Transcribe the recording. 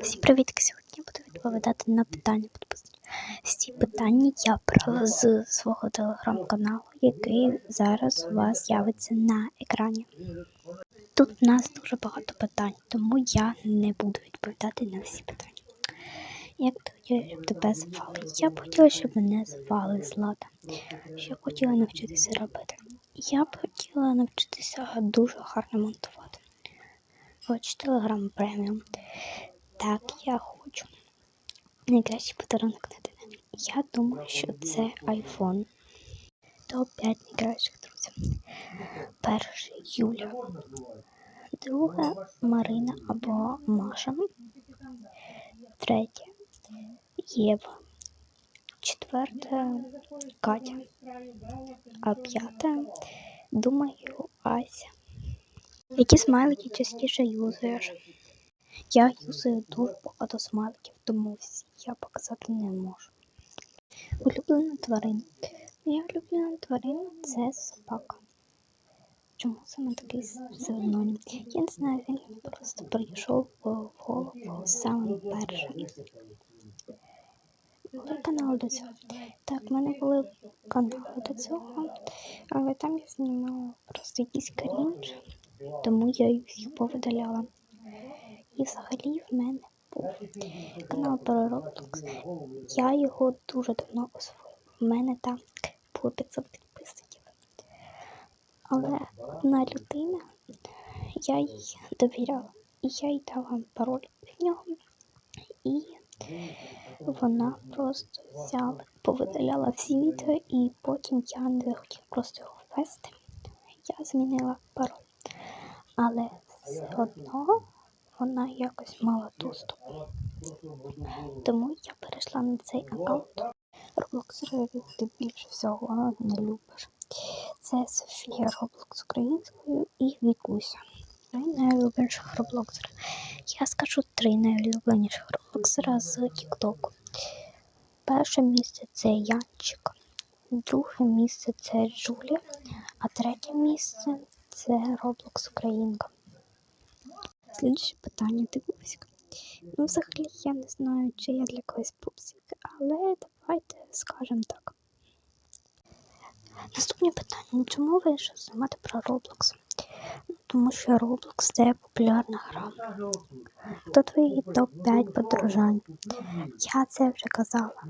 Всім привіт! Сьогодні я буду відповідати на питання. Ці питання я брала з свого телеграм-каналу, який зараз у вас з'явиться на екрані. Тут у нас дуже багато питань, тому я не буду відповідати на всі питання. Як ти хотіла, щоб тебе звали? Я б хотіла, щоб мене звали Злата. Що хотіла навчитися робити? Я б хотіла навчитися дуже гарно монтувати. Хоч телеграм преміум. Так, я хочу. Найкращий подарунок на день. Я думаю, що це iPhone. Топ-5 найкращих друзів. Перший Юля. Друга Марина або Маша. Третє Єва. Четверте Катя. А п'яте, думаю, Ася. Які смайлики частіше юзаєш? Я юзаю дуже багато смайликів, тому я показати не можу. Улюблена тварина. Моя улюблена тварина це собака. Чому саме такий псевдонім? Я не знаю, він просто прийшов в голову саме перший. Були канали до цього. Так, в мене були канали до цього, але там я знімала просто якийсь крінж, тому я їх повидаляла. І взагалі в мене був канал про Roblox. Я його дуже давно освоїла. В мене там було 500 підписників. Але одна людина, я їй довіряла. І я їй дала пароль від нього. І вона просто взяла, повидаляла всі відео, і потім я не захотіла просто його ввести. Я змінила пароль. Але все одно вона якось мала доступ. Тому я перейшла на цей аккаунт. Роблоксера, яких ти більше всього не любиш. Це Софія Роблокс українською і Вікуся. Три найулюбленіших роблоксера. Я скажу три найулюбленіших роблоксера з Тіктоку. Перше місце це Янчик, друге місце це Джулія, а третє місце це Роблокс Українка. Слідуюче питання дивуська. Ну, взагалі, я не знаю, чи я для когось пупсик, але давайте скажемо так. Наступне питання. Чому ви вирішили знімати про Roblox? Ну, Тому що Roblox це популярна гра. Хто твої топ-5 подружань? Я це вже казала.